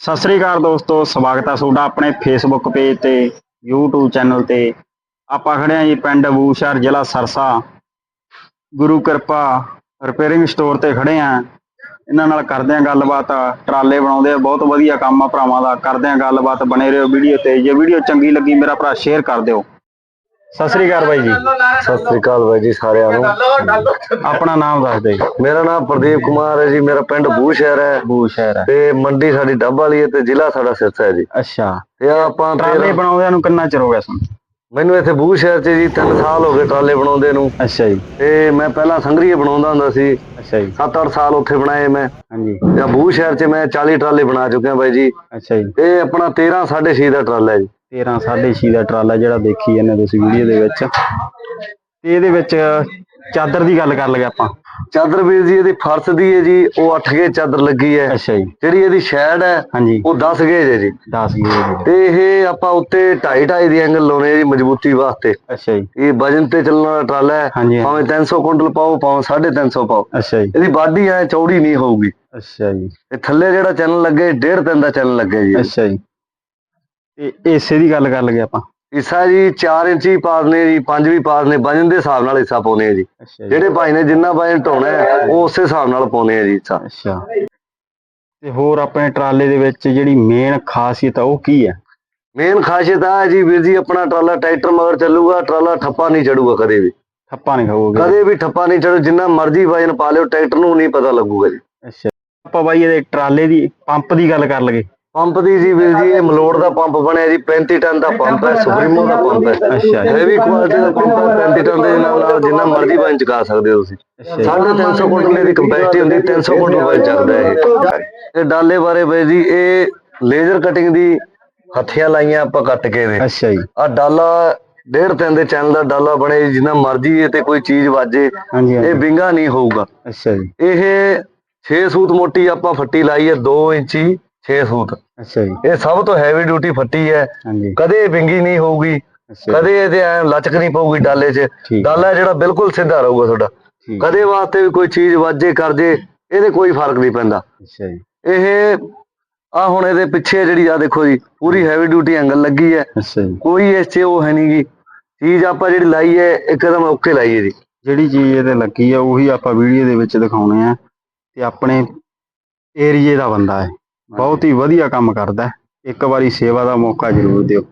ਸਤਿ ਸ੍ਰੀ ਅਕਾਲ ਦੋਸਤੋ, ਸਵਾਗਤ ਆ ਤੁਹਾਡਾ ਆਪਣੇ ਫੇਸਬੁੱਕ ਪੇਜ ਤੇ, YouTube ਚੈਨਲ ਤੇ। ਆਪਾਂ ਖੜੇ ਹਾਂ ਜੀ ਪਿੰਡ ਬੂਸ਼ਰ ਜ਼ਿਲ੍ਹਾ ਸਰਸਾ। ਗੁਰੂ ਕਿਰਪਾ ਰਿਪੇਅਰਿੰਗ ਸਟੋਰ ਤੇ ਖੜੇ ਹਾਂ। ਇਹਨਾਂ ਨਾਲ ਕਰਦੇ ਹਾਂ ਗੱਲਬਾਤ, ਟਰਾਲੇ ਬਣਾਉਂਦੇ ਆ, ਬਹੁਤ ਵਧੀਆ ਕੰਮ ਆ ਭਰਾਵਾਂ ਦਾ। ਕਰਦੇ ਹਾਂ ਗੱਲਬਾਤ, ਬਣੇ ਰਹੋ ਵੀਡੀਓ ਤੇ। ਜੇ ਵੀਡੀਓ ਚੰਗੀ ਲੱਗੀ, ਮੇਰਾ ਭਰਾ ਸ਼ੇਅਰ ਕਰ ਦਿਓ। ਸਤਿ ਸ੍ਰੀ ਅਕਾਲ ਬਾਈ ਜੀ। ਸਤਿ ਸ੍ਰੀ ਅਕਾਲ ਬਾਈ ਜੀ ਸਾਰਿਆਂ ਨੂੰ। ਆਪਣਾ ਨਾਮ ਦੱਸ ਜੀ ਮੇਰਾ ਨਾਮ ਪ੍ਰਦੀਪ ਕੁਮਾਰ ਹੈ ਜੀ ਮੇਰਾ ਪਿੰਡ ਬੂਸ਼ਹਿਰ ਹੈ। ਬੂਸ਼ਰ ਹੈ। ਤੇ ਮੰਡੀ ਸਾਡੀ ਡੱਬ ਵਾਲੀ ਹੈ ਤੇ ਜ਼ਿਲ੍ਹਾ ਸਾਡਾ ਸਿਰਸਾ ਹੈ ਜੀ। ਅੱਛਾ। ਤੇ ਆਪਾਂ ਟਰਾਲੇ ਬਣਾਉਂਦਿਆਂ ਨੂੰ ਕਿੰਨਾ ਚਿਰ ਹੋ ਗਿਆ ਸਾਨੂੰ ਮੈਨੂੰ ਇੱਥੇ ਬੂਸ਼ਹਿਰ 'ਚ ਜੀ 3 ਸਾਲ ਹੋ ਗਏ ਟਰਾਲੇ ਬਣਾਉਂਦੇ ਨੂੰ। ਅੱਛਾ ਜੀ। ਤੇ ਮੈਂ ਪਹਿਲਾਂ ਸੰਗਰੀਏ ਬਣਾਉਂਦਾ ਹੁੰਦਾ ਸੀ। ਅੱਛਾ ਜੀ। 7-8 ਸਾਲ ਉੱਥੇ ਬਣਾਏ ਮੈਂ। ਹਾਂਜੀ। ਤੇ ਬੂਸ਼ਹਿਰ 'ਚ ਮੈਂ 40 ਟਰਾਲੇ ਬਣਾ ਚੁੱਕਿਆ ਬਾਈ ਜੀ। ਅੱਛਾ ਜੀ। ਇਹ ਆਪਣਾ 13 6.5 ਦਾ ਟਰਾਲਾ ਹੈ ਜੀ। 13 6.5 ਦਾ ਟਰਾਲਾ ਜਿਹੜਾ ਦੇਖੀ ਜਾਂਦੇ ਤੁਸੀਂ ਵੀਡੀਓ ਦੇ ਵਿੱਚ। ਤੇ ਇਹਦੇ ਵਿੱਚ ਚਾਦਰ ਦੀ ਗੱਲ ਕਰ ਲਗੇ ਆਪਾਂ। ਚਾਦਰ ਵੀਰ ਜੀ ਇਹਦੀ ਫਰਸ਼ ਦੀ ਹੈ ਜੀ ਉਹ 8 ਗੇ ਚਾਦਰ ਲੱਗੀ ਹੈ। ਅੱਛਾ ਜੀ। ਜਿਹੜੀ ਇਹਦੀ ਸ਼ੈਡ ਹੈ ਹਾਂਜੀ। ਉਹ 10 ਗੇਜ ਹੈ ਜੀ। 10 ਗੇਜ ਤੇ ਇਹ ਆਪਾਂ ਉੱਤੇ 2.5 2.5 ਦੀ ਐਂਗਲ ਲਾਉਣੇ ਆ ਜੀ ਮਜ਼ਬੂਤੀ ਵਾਸਤੇ। ਅੱਛਾ ਜੀ। ਇਹ ਵਜਨ ਤੇ ਚੱਲਣ ਵਾਲਾ ਟਰਾਲਾ ਹੈ। ਭਾਵੇਂ 300 ਕੁਇੰਟਲ ਪਾਓ ਭਾਵੇਂ 350 ਪਾਓ। ਅੱਛਾ ਜੀ। ਇਹਦੀ ਬਾਡੀ ਐ ਚੌੜੀ ਨਹੀਂ ਹੋਊਗੀ। ਅੱਛਾ ਜੀ। ਤੇ ਥੱਲੇ ਜਿਹੜਾ ਚੱਲਣ ਲੱਗੇ ਡੇਢ ਤਿੰਨ ਦਾ ਚੱਲਣ ਲੱਗੇ ਜੀ। ਅੱਛਾ ਜੀ। ਤੇ ਏਸੇ ਦੀ ਗੱਲ ਕਰ ਲਗੇ ਆਪਾਂ। ਹਿੱਸਾ ਜੀ 4 ਇੰਚੀ ਪਾਦਨੇ ਜੀ 5 ਵੀ ਪਾਦਨੇ ਵਜਨ ਦੇ ਹਿਸਾਬ ਨਾਲ ਹਿੱਸਾ ਪਾਉਨੇ ਆ ਜੀ। ਜਿਹੜੇ ਭਾਈ ਨੇ ਜਿੰਨਾ ਵਜਨ ਢੋਣਾ ਹੈ ਉਹ ਉਸੇ ਹਿਸਾਬ ਨਾਲ ਪਾਉਨੇ ਆ ਜੀ ਹਿੱਸਾ ਅੱਛਾ। ਤੇ ਹੋਰ ਆਪਣੇ ਟਰਾਲੇ ਦੇ ਵਿੱਚ ਜਿਹੜੀ ਮੇਨ ਖਾਸੀਅਤ ਆ ਉਹ ਕੀ ਹੈ? ਮੇਨ ਖਾਸੀਅਤ ਆ ਹੈ ਜੀ ਵੀਰ ਜੀ ਆਪਣਾ ਟਰਾਲਾ ਟਰੈਕਟਰ ਮਗਰ ਚੱਲੂਗਾ ਟਰਾਲਾ ਠੱਪਾ ਨਹੀਂ ਚੜੂਗਾ ਕਦੇ ਵੀ। ਠੱਪਾ ਨਹੀਂ ਖਾਓਗੇ ਕਦੇ ਵੀ ਠੱਪਾ ਨਹੀਂ ਚੜੂ ਜਿੰਨਾ ਮਰਜ਼ੀ ਵਜਨ ਪਾ ਲਿਓ ਟਰੈਕਟਰ ਨੂੰ ਨਹੀਂ ਪਤਾ ਲੱਗੂਗਾ ਜੀ। ਅੱਛਾ। ਆਪਾਂ ਬਾਈ ਇਹਦੇ ਟਰਾਲੇ ਦੀ ਪੰਪ ਦੀ ਗੱਲ ਕਰ ਲਗੇ ਪੰਪ ਦੀ ਜੀ ਵੀਰ ਜੀ ਇਹ ਮਲੋੜ ਦਾ ਪੰਪ ਬਣਿਆ ਜੀ 35 ਟਨ ਦਾ ਪੰਪ ਹੈ ਸੁਪਰੀਮੋ ਦਾ ਪੰਪ ਹੈ। ਅੱਛਾ। ਹੈਵੀ ਕੁਆਲਿਟੀ ਦਾ ਪੰਪ ਹੈ 35 ਟਨ ਦੇ ਨਾਲ ਨਾਲ ਜਿੰਨਾ ਮਰਜ਼ੀ ਵਜਨ ਚੁਕਾ ਸਕਦੇ ਹੋ ਤੁਸੀਂ। ਅੱਛਾ। ਜੀ 350 ਕੁਇੰਟਲ ਦੀ ਕੰਪੈਸਿਟੀ ਹੁੰਦੀ 300 ਕੁਇੰਟਲ ਵਜਨ ਚੱਕਦਾ ਹੈ ਇਹ। ਇਹ ਡਾਲੇ ਬਾਰੇ ਬਈ ਜੀ ਇਹ ਲੇਜ਼ਰ ਕਟਿੰਗ ਦੀ ਹੱਥੀਆਂ ਲਾਈਆਂ ਆਪਾਂ ਕੱਟ ਕੇ ਨੇ। ਅੱਛਾ ਜੀ। ਆ ਡਾਲਾ ਡੇਢ ਤਿੰਨ ਦੇ ਚੈਨਲ ਦਾ ਡਾਲਾ ਬਣੇ ਜਿੰਨਾ ਮਰਜ਼ੀ ਇਹ ਤੇ ਕੋਈ ਚੀਜ਼ ਵਾਜੇ ਇਹ ਵਿੰਗਾ ਨਹੀਂ ਹੋਊਗਾ। ਅੱਛਾ ਜੀ। ਇਹ 6 ਸੂਤ ਮੋਟੀ ਆਪਾਂ ਫੱਟੀ ਲਾਈ ਹੈ 2 ਇੰਚੀ। 6 ਸੂਤ। ਅੱਛਾ ਜੀ। ਇਹ ਸਭ ਤੋਂ ਹੈਵੀ ਡਿਊਟੀ ਫੱਟੀ ਹੈ। ਹਾਂਜੀ। ਕਦੇ ਵਿੰਗੀ ਨਹੀਂ ਹੋਊਗੀ ਕਦੇ ਇਹਦੇ ਐ ਲਚਕ ਨਹੀਂ ਪਊਗੀ ਡਾਲੇ 'ਚ। ਡਾਲਾ ਜਿਹੜਾ ਬਿਲਕੁਲ ਸਿੱਧਾ ਰਹੂਗਾ ਤੁਹਾਡਾ। ਕਦੇ ਵਾਸਤੇ ਵੀ ਕੋਈ ਚੀਜ਼ ਵਾਜੇ ਕਰ ਜੇ ਇਹਦੇ ਕੋਈ ਫ਼ਰਕ ਨਹੀਂ ਪੈਂਦਾ। ਅੱਛਾ ਜੀ। ਇਹ ਆ ਹੁਣ ਇਹਦੇ ਪਿੱਛੇ ਜਿਹੜੀ ਆ ਦੇਖੋ ਜੀ ਪੂਰੀ ਹੈਵੀ ਡਿਊਟੀ ਐਂਗਲ ਲੱਗੀ ਹੈ। ਕੋਈ ਇਸ 'ਚ ਉਹ ਹੈ ਨਹੀਂਗੀ ਚੀਜ਼ ਆਪਾਂ ਜਿਹੜੀ ਲਾਈ ਹੈ ਇੱਕਦਮ ਓਕੇ ਲਾਈ ਹੈ ਜੀ। ਜਿਹੜੀ ਚੀਜ਼ ਇਹਦੇ ਲੱਗੀ ਆ ਉਹੀ ਆਪਾਂ ਵੀਡੀਓ ਦੇ ਵਿੱਚ ਦਿਖਾਉਣੇ ਆ। ਤੇ ਆਪਣੇ ਏਰੀਏ ਦਾ ਬੰਦਾ ਹੈ। ਬਹੁਤ ਹੀ ਵਧੀਆ ਕੰਮ ਕਰਦਾ ਹੈ। ਇੱਕ ਵਾਰੀ ਸੇਵਾ ਦਾ ਮੌਕਾ ਜ਼ਰੂਰ ਦਿਓ।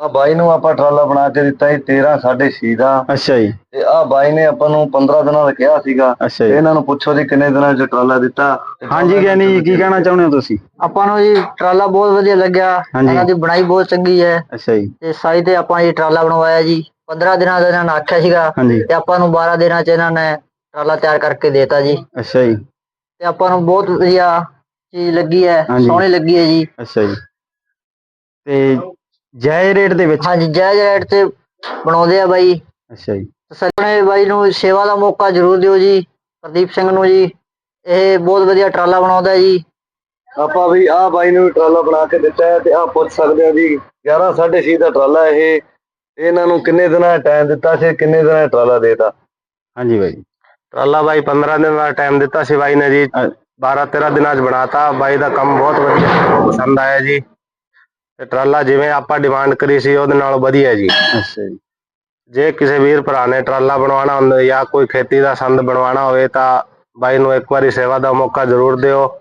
ਆ ਬਾਈ ਨੂੰ ਆਪਾਂ ਟਰਾਲਾ ਬਣਾ ਕੇ ਦਿੱਤਾ ਜੀ 13 6.5 ਦਾ। ਅੱਛਾ ਜੀ। ਤੇ ਆ ਬਾਈ ਨੇ ਆਪਾਂ ਨੂੰ 15 ਦਿਨਾਂ ਦਾ ਕਿਹਾ ਸੀਗਾ। ਅੱਛਾ ਜੀ। ਇਹਨਾਂ ਨੂੰ ਪੁੱਛੋ ਜੀ ਕਿੰਨੇ ਦਿਨਾਂ 'ਚ ਟਰਾਲਾ ਦਿੱਤਾ। ਹਾਂਜੀ ਗਿਆਨੀ ਜੀ ਕੀ ਕਹਿਣਾ ਚਾਹੁੰਦੇ ਹੋ ਤੁਸੀਂ? ਆਪਾਂ ਨੂੰ ਜੀ ਟਰਾਲਾ ਬਹੁਤ ਵਧੀਆ ਲੱਗਿਆ। ਹਾਂਜੀ। ਇਹਨਾਂ ਦੀ ਬਣਾਈ ਬਹੁਤ ਚੰਗੀ ਹੈ। ਅੱਛਾ ਜੀ। ਤੇ ਸਾਈ ਤੇ ਆਪਾਂ ਇਹ ਟਰਾਲਾ ਬਣਵਾਇਆ ਜੀ। 15 ਦਿਨਾਂ ਦਾ ਇਹਨਾਂ ਨੇ ਆਖਿਆ ਸੀਗਾ। ਹਾਂਜੀ। ਤੇ ਆਪਾਂ ਨੂੰ 12 ਦਿਨਾਂ ਚ ਇਹਨਾਂ ਨੇ ਟਰਾਲਾ ਤਿਆਰ ਕਰਕੇ ਦੇਤਾ ਜੀ। ਅੱਛਾ ਜੀ। ਤੇ ਆਪਾਂ ਨੂੰ ਬਹੁਤ ਵਧੀਆ ਚੀਜ਼ ਲੱਗੀ ਹੈ ਹਾਂਜੀ। ਸੋਹਣੀ ਲੱਗੀ ਹੈ ਜੀ। ਅੱਛਾ ਜੀ। ਤੇ ਜਾਇ ਰੇਟ ਦੇ ਵਿੱਚ? ਹਾਂਜੀ ਜਾਇਜ਼ ਰੇਟ ਤੇ ਬਣਾਉਂਦੇ ਆ ਬਾਈ। ਅੱਛਾ ਜੀ। ਸੱਜਣੇ ਬਾਈ ਨੂੰ ਸੇਵਾ ਦਾ ਮੌਕਾ ਜ਼ਰੂਰ ਦਿਓ ਜੀ ਪ੍ਰਦੀਪ ਸਿੰਘ ਨੂੰ ਜੀ। ਇਹ ਬਹੁਤ ਵਧੀਆ ਟਰਾਲਾ ਬਣਾਉਂਦਾ ਜੀ। ਆਪਾਂ ਵੀ ਆ ਬਾਈ ਨੂੰ ਵੀ ਟਰਾਲਾ ਬਣਾ ਕੇ ਦਿੱਤਾ ਹੈ ਤੇ ਆ ਪੁੱਛ ਸਕਦੇ ਆ ਜੀ 11 6.5 ਦਾ ਟਰਾਲਾ ਇਹ। ਇਹਨਾਂ ਨੂੰ ਕਿੰਨੇ ਦਿਨਾਂ ਦਾ ਟਾਈਮ ਦਿੱਤਾ ਸੀ ਕਿੰਨੇ ਦਿਨਾਂ ਦਾ ਟਰਾਲਾ ਦੇਤਾ? ਹਾਂਜੀ ਬਾਈ। ਟਰਾਲਾ ਬਾਈ 15 ਦਿਨ ਦਾ ਟਾਈਮ ਦਿੱਤਾ ਸੀ ਬਾਈ ਨੇ ਜੀ। ਅ- 12 13 ਦਿਨਾਂ 'ਚ ਬਣਾਤਾ। ਬਾਈ ਦਾ ਕੰਮ ਬਹੁਤ ਵਧੀਆ ਪਸੰਦ ਆਇਆ ਜੀ। ਤੇ ਟਰਾਲਾ ਜਿਵੇਂ ਆਪਾਂ ਡਿਮਾਂਡ ਕਰੀ ਸੀ ਉਹਦੇ ਨਾਲੋਂ ਵਧੀਆ ਜੀ। ਅੱਛਾ ਜੀ। ਜੇ ਕਿਸੇ ਵੀਰ ਭਰਾ ਨੇ ਟਰਾਲਾ ਬਣਵਾਉਣਾ ਹੁੰਦਾ ਜਾਂ ਕੋਈ ਖੇਤੀ ਦਾ ਸੰਦ ਬਣਵਾਉਣਾ ਹੋਵੇ ਤਾਂ ਬਾਈ ਨੂੰ ਇੱਕ ਵਾਰੀ ਸੇਵਾ ਦਾ ਮੌਕਾ ਜ਼ਰੂਰ ਦਿਓ।